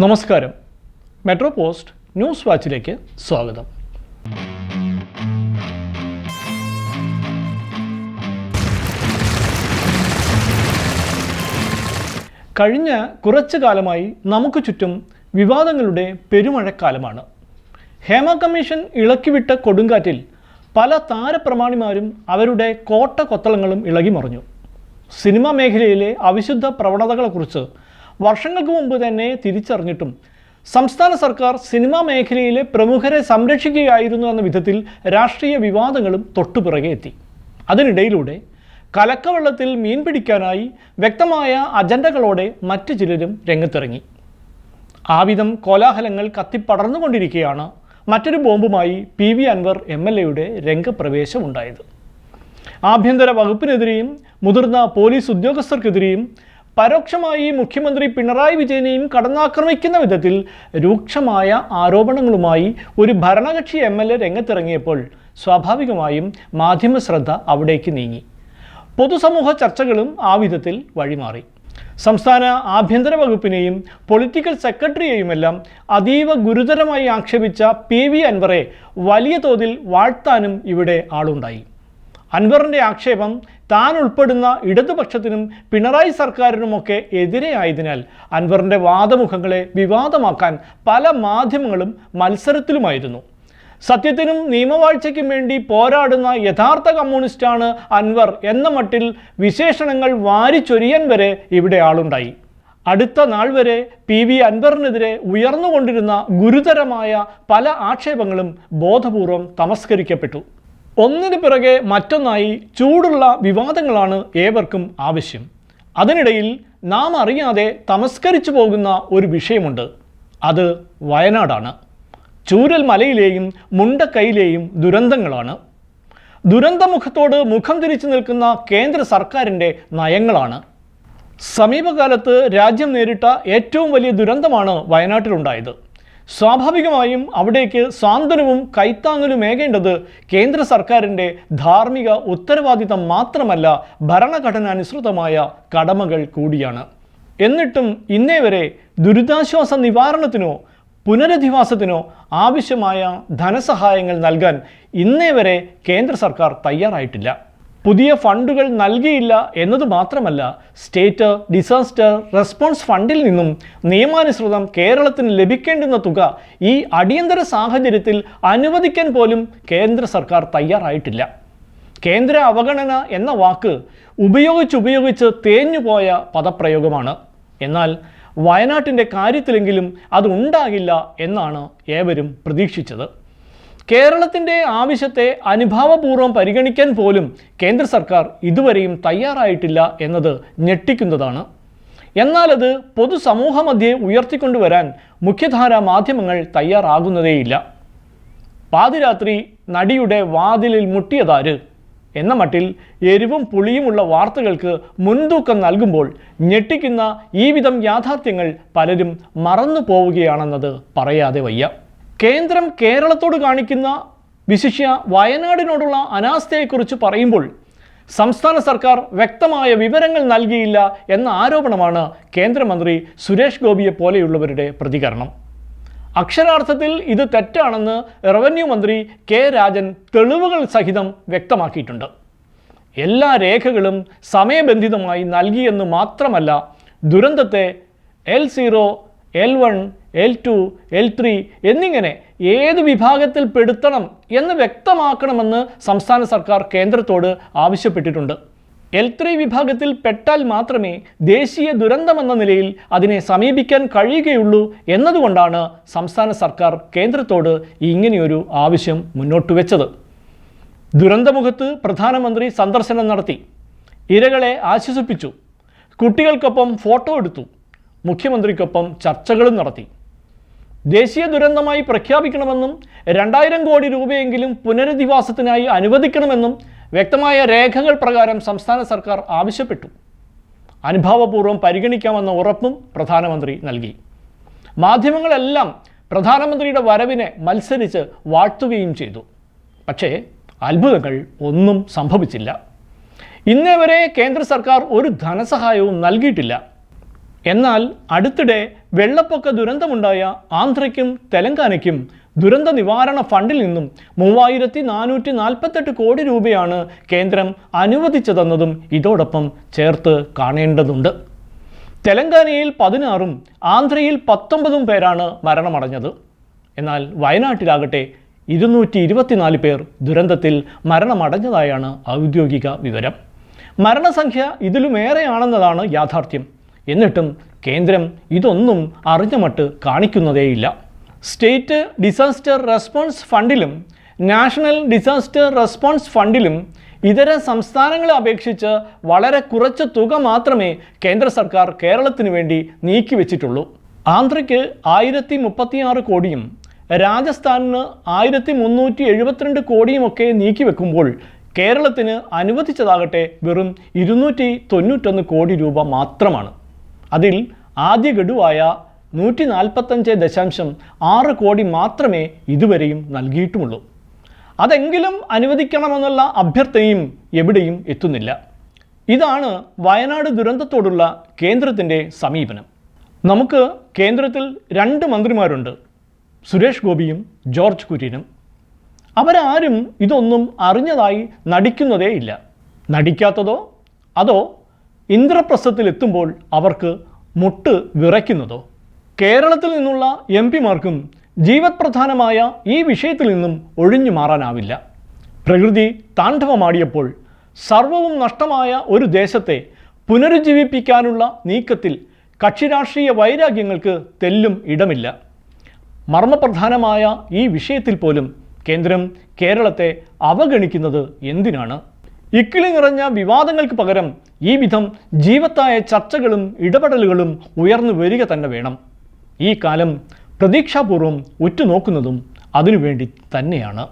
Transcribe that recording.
നമസ്കാരം. Metro post news വാച്ചിലേക്ക് സ്വാഗതം. കഴിഞ്ഞ കുറച്ചു കാലമായി നമുക്ക് ചുറ്റും വിവാദങ്ങളുടെ പെരുമഴക്കാലമാണ്. ഹേമ കമ്മീഷൻ ഇളക്കിവിട്ട കൊടുങ്കാറ്റിൽ പല താരപ്രമാണിമാരും അവരുടെ കോട്ട കൊത്തളങ്ങളും ഇളകിമറിഞ്ഞു. സിനിമാ മേഖലയിലെ അവിശുദ്ധ പ്രവണതകളെക്കുറിച്ച് വർഷങ്ങൾക്ക് മുമ്പ് തന്നെ തിരിച്ചറിഞ്ഞിട്ടും സംസ്ഥാന സർക്കാർ സിനിമാ മേഖലയിലെ പ്രമുഖരെ സംരക്ഷിക്കുകയായിരുന്നു എന്ന വിധത്തിൽ രാഷ്ട്രീയ വിവാദങ്ങളും തൊട്ടുപിറകെ എത്തി. അതിനിടയിലൂടെ കലക്കവെള്ളത്തിൽ മീൻ പിടിക്കാനായി വ്യക്തമായ അജണ്ടകളോടെ മറ്റു ചിലരും രംഗത്തിറങ്ങി. വിധം കോലാഹലങ്ങൾ കത്തിപ്പടർന്നുകൊണ്ടിരിക്കുകയാണ് മറ്റൊരു ബോംബുമായി P V Anvar M L എയുടെ രംഗപ്രവേശമുണ്ടായത്. ആഭ്യന്തര വകുപ്പിനെതിരെയും മുതിർന്ന പോലീസ് ഉദ്യോഗസ്ഥർക്കെതിരെയും പരോക്ഷമായി മുഖ്യമന്ത്രി പിണറായി വിജയനെയും കടന്നാക്രമിക്കുന്ന വിധത്തിൽ രൂക്ഷമായ ആരോപണങ്ങളുമായി ഒരു ഭരണകക്ഷി എം എൽ എ രംഗത്തിറങ്ങിയപ്പോൾ സ്വാഭാവികമായും മാധ്യമ ശ്രദ്ധ അവിടേക്ക് നീങ്ങി. പൊതുസമൂഹ ചർച്ചകളും ആ വിധത്തിൽ വഴിമാറി. സംസ്ഥാന ആഭ്യന്തര വകുപ്പിനെയും പൊളിറ്റിക്കൽ സെക്രട്ടറിയെയുമെല്ലാം അതീവ ഗുരുതരമായി ആക്ഷേപിച്ച പി വി അൻവറെ വലിയ തോതിൽ വാഴ്ത്താനും ഇവിടെ ആളുണ്ടായി. അൻവറിന്റെ ആക്ഷേപം താൻ ഉൾപ്പെടുന്ന ഇടതുപക്ഷത്തിനും പിണറായി സർക്കാരിനുമൊക്കെ എതിരെയായതിനാൽ അൻവറിന്റെ വാദമുഖങ്ങളെ വിവാദമാക്കാൻ പല മാധ്യമങ്ങളും മത്സരത്തിലുമായിരുന്നു. സത്യത്തിനും നിയമവാഴ്ചയ്ക്കും വേണ്ടി പോരാടുന്ന യഥാർത്ഥ കമ്മ്യൂണിസ്റ്റാണ് അൻവർ എന്ന മട്ടിൽ വിശേഷണങ്ങൾ വാരിച്ചൊരിയാൻ വരെ ഇവിടെ ആളുണ്ടായി. അടുത്ത നാൾ വരെ പി വി അൻവറിനെതിരെ ഉയർന്നുകൊണ്ടിരുന്ന ഗുരുതരമായ പല ആക്ഷേപങ്ങളും ബോധപൂർവം തമസ്കരിക്കപ്പെട്ടു. ഒന്നിനു പിറകെ മറ്റൊന്നായി ചൂടുള്ള വിവാദങ്ങളാണ് ഏവർക്കും ആവശ്യം. അതിനിടയിൽ നാം അറിയാതെ തമസ്കരിച്ചു പോകുന്ന ഒരു വിഷയമുണ്ട്. അത് വയനാടാണ്. ചൂരൽ മലയിലെയും മുണ്ടക്കൈയിലെയും ദുരന്തങ്ങളാണ്. ദുരന്തമുഖത്തോട് മുഖം തിരിച്ചു നിൽക്കുന്ന കേന്ദ്ര സർക്കാരിന്റെ നയങ്ങളാണ്. സമീപകാലത്ത് രാജ്യം നേരിട്ട ഏറ്റവും വലിയ ദുരന്തമാണ് വയനാട്ടിലുണ്ടായത്. സ്വാഭാവികമായും അവിടേക്ക് സാന്ത്വനവും കൈത്താങ്ങലുമേകേണ്ടത് കേന്ദ്ര സർക്കാരിന്റെ ധാർമ്മിക ഉത്തരവാദിത്തം മാത്രമല്ല ഭരണഘടനാനുസൃതമായ കടമകൾ കൂടിയാണ്. എന്നിട്ടും ഇന്നേ വരെ ദുരിതാശ്വാസ നിവാരണത്തിനോ പുനരധിവാസത്തിനോ ആവശ്യമായ ധനസഹായങ്ങൾ നൽകാൻ ഇന്നേ വരെ കേന്ദ്ര സർക്കാർ തയ്യാറായിട്ടില്ല. പുതിയ ഫണ്ടുകൾ നൽകിയില്ല എന്നത് മാത്രമല്ല സ്റ്റേറ്റ് ഡിസാസ്റ്റർ റെസ്പോൺസ് ഫണ്ടിൽ നിന്നും നിയമാനുസൃതം കേരളത്തിന് ലഭിക്കേണ്ടുന്ന തുക ഈ അടിയന്തര സാഹചര്യത്തിൽ അനുവദിക്കാൻ പോലും കേന്ദ്ര സർക്കാർ തയ്യാറായിട്ടില്ല. കേന്ദ്ര അവഗണന എന്ന വാക്ക് ഉപയോഗിച്ചുപയോഗിച്ച് തേഞ്ഞുപോയ പദപ്രയോഗമാണ്. എന്നാൽ വയനാട്ടിന്റെ കാര്യത്തിലെങ്കിലും അതുണ്ടാകില്ല എന്നാണ് ഏവരും പ്രതീക്ഷിച്ചത്. കേരളത്തിന്റെ ആവശ്യത്തെ അനുഭാവപൂർവം പരിഗണിക്കാൻ പോലും കേന്ദ്ര സർക്കാർ ഇതുവരെയും തയ്യാറായിട്ടില്ല എന്നത് ഞെട്ടിക്കുന്നതാണ്. എന്നാൽ അത് പൊതുസമൂഹമധ്യേ ഉയർത്തിക്കൊണ്ടുവരാൻ മുഖ്യധാര മാധ്യമങ്ങൾ തയ്യാറാകുന്നതേയില്ല. പാതിരാത്രി നടിയുടെ വാതിലിൽ മുട്ടിയതാര് എന്ന മട്ടിൽ എരിവും പുളിയുമുള്ള വാർത്തകൾക്ക് മുൻതൂക്കം നൽകുമ്പോൾ ഞെട്ടിക്കുന്ന ഈ വിധം യാഥാർത്ഥ്യങ്ങൾ പലരും മറന്നു പോവുകയാണെന്നത് പറയാതെ വയ്യ. കേന്ദ്രം കേരളത്തോട് കാണിക്കുന്ന വിശിഷ്യ വയനാടിനോടുള്ള അനാസ്ഥയെക്കുറിച്ച് പറയുമ്പോൾ സംസ്ഥാന സർക്കാർ വ്യക്തമായ വിവരങ്ങൾ നൽകിയില്ല എന്ന ആരോപണമാണ് കേന്ദ്രമന്ത്രി സുരേഷ് ഗോപിയെ പോലെയുള്ളവരുടെ പ്രതികരണം. അക്ഷരാർത്ഥത്തിൽ ഇത് തെറ്റാണെന്ന് റവന്യൂ മന്ത്രി കെ രാജൻ തെളിവുകൾ സഹിതം വ്യക്തമാക്കിയിട്ടുണ്ട്. എല്ലാ രേഖകളും സമയബന്ധിതമായി നൽകിയെന്ന് മാത്രമല്ല ദുരന്തത്തെ L zero L one L two L three എന്നിങ്ങനെ ഏത് വിഭാഗത്തിൽ പെടുത്തണം എന്ന് വ്യക്തമാക്കണമെന്ന് സംസ്ഥാന സർക്കാർ കേന്ദ്രത്തോട് ആവശ്യപ്പെട്ടിട്ടുണ്ട്. എൽ ത്രീ വിഭാഗത്തിൽ പെട്ടാൽ മാത്രമേ ദേശീയ ദുരന്തമെന്ന നിലയിൽ അതിനെ സമീപിക്കാൻ കഴിയുകയുള്ളൂ എന്നതുകൊണ്ടാണ് സംസ്ഥാന സർക്കാർ കേന്ദ്രത്തോട് ഇങ്ങനെയൊരു ആവശ്യം മുന്നോട്ട് വെച്ചത്. ദുരന്തമുഖത്ത് പ്രധാനമന്ത്രി സന്ദർശനം നടത്തി. ഇരകളെ ആശ്വസിപ്പിച്ചു. കുട്ടികൾക്കൊപ്പം ഫോട്ടോ എടുത്തു. മുഖ്യമന്ത്രിക്കൊപ്പം ചർച്ചകളും നടത്തി. ദേശീയ ദുരന്തമായി പ്രഖ്യാപിക്കണമെന്നും രണ്ടായിരം കോടി രൂപയെങ്കിലും പുനരധിവാസത്തിനായി അനുവദിക്കണമെന്നും വ്യക്തമായ രേഖകൾ പ്രകാരം സംസ്ഥാന സർക്കാർ ആവശ്യപ്പെട്ടു. അനുഭാവപൂർവം പരിഗണിക്കാമെന്ന ഉറപ്പും പ്രധാനമന്ത്രി നൽകി. മാധ്യമങ്ങളെല്ലാം പ്രധാനമന്ത്രിയുടെ വരവിനെ മത്സരിച്ച് വാഴ്ത്തുകയും ചെയ്തു. പക്ഷേ അത്ഭുതങ്ങൾ ഒന്നും സംഭവിച്ചില്ല. ഇന്നേ വരെ കേന്ദ്ര സർക്കാർ ഒരു ധനസഹായവും നൽകിയിട്ടില്ല. എന്നാൽ അടുത്തിടെ വെള്ളപ്പൊക്ക ദുരന്തമുണ്ടായ ആന്ധ്രയ്ക്കും തെലങ്കാനയ്ക്കും ദുരന്ത നിവാരണ ഫണ്ടിൽ നിന്നും മൂവായിരത്തി നാനൂറ്റി നാൽപ്പത്തെട്ട് കോടി രൂപയാണ് കേന്ദ്രം അനുവദിച്ചതെന്നതും ഇതോടൊപ്പം ചേർത്ത് കാണേണ്ടതുണ്ട്. തെലങ്കാനയിൽ പതിനാറും ആന്ധ്രയിൽ പത്തൊമ്പതും പേരാണ് മരണമടഞ്ഞത്. എന്നാൽ വയനാട്ടിലാകട്ടെ ഇരുന്നൂറ്റി ഇരുപത്തിനാല് പേർ ദുരന്തത്തിൽ മരണമടഞ്ഞതായാണ് ഔദ്യോഗിക വിവരം. മരണസംഖ്യ ഇതിലുമേറെയാണെന്നതാണ് യാഥാർത്ഥ്യം. എന്നിട്ടും കേന്ദ്രം ഇതൊന്നും അറിഞ്ഞമട്ട് കാണിക്കുന്നതേയില്ല. സ്റ്റേറ്റ് ഡിസാസ്റ്റർ റെസ്പോൺസ് ഫണ്ടിലും നാഷണൽ ഡിസാസ്റ്റർ റെസ്പോൺസ് ഫണ്ടിലും ഇതര സംസ്ഥാനങ്ങളെ അപേക്ഷിച്ച് വളരെ കുറച്ച് തുക മാത്രമേ കേന്ദ്ര സർക്കാർ കേരളത്തിന് വേണ്ടി നീക്കിവെച്ചിട്ടുള്ളൂ ആന്ധ്രയ്ക്ക് ആയിരത്തി മുപ്പത്തിയാറ് കോടിയും രാജസ്ഥാനിന് ആയിരത്തി മുന്നൂറ്റി എഴുപത്തിരണ്ട് കോടിയുമൊക്കെ നീക്കിവെക്കുമ്പോൾ കേരളത്തിന് അനുവദിച്ചതാകട്ടെ വെറും ഇരുന്നൂറ്റി തൊണ്ണൂറ്റൊന്ന് കോടി രൂപ മാത്രമാണ്. അതിൽ ആദ്യ ഗഡുവായ നൂറ്റി നാൽപ്പത്തഞ്ച് ദശാംശം ആറ് കോടി മാത്രമേ ഇതുവരെയും നൽകിയിട്ടുമുള്ളൂ. അതെങ്കിലും അനുവദിക്കണമെന്നുള്ള അഭ്യർത്ഥനയും എവിടെയും എത്തുന്നില്ല. ഇതാണ് വയനാട് ദുരന്തത്തോടുള്ള കേന്ദ്രത്തിന്റെ സമീപനം. നമുക്ക് കേന്ദ്രത്തിൽ രണ്ട് മന്ത്രിമാരുണ്ട് സുരേഷ് ഗോപിയും ജോർജ് കുര്യനും. അവരാരും ഇതൊന്നും അറിഞ്ഞതായി നടിക്കുന്നതേ ഇല്ല. നടിക്കാത്തതോ അതോ ഇന്ദ്രപ്രസ്ഥത്തിലെത്തുമ്പോൾ അവർക്ക് മുട്ട് വിറയ്ക്കുന്നതോ? കേരളത്തിൽ നിന്നുള്ള എം പിമാർക്കും ജീവത്പ്രധാനമായ ഈ വിഷയത്തിൽ നിന്നും ഒഴിഞ്ഞു മാറാനാവില്ല. പ്രകൃതി താണ്ഡവമാടിയപ്പോൾ സർവവും നഷ്ടമായ ഒരു ദേശത്തെ പുനരുജ്ജീവിപ്പിക്കാനുള്ള നീക്കത്തിൽ കക്ഷിരാഷ്ട്രീയ വൈരാഗ്യങ്ങൾക്ക് തെല്ലും ഇടമില്ല. മർമ്മപ്രധാനമായ ഈ വിഷയത്തിൽ പോലും കേന്ദ്രം കേരളത്തെ അവഗണിക്കുന്നത് എന്തിനാണ്? ഇക്കിളി നിറഞ്ഞ വിവാദങ്ങൾക്ക് പകരം ഈ വിധം ജീവത്തായ ചർച്ചകളും ഇടപെടലുകളും ഉയർന്നു വരിക തന്നെ വേണം. ഈ കാലം പ്രതീക്ഷാപൂർവം ഉറ്റുനോക്കുന്നതും അതിനുവേണ്ടി തന്നെയാണ്.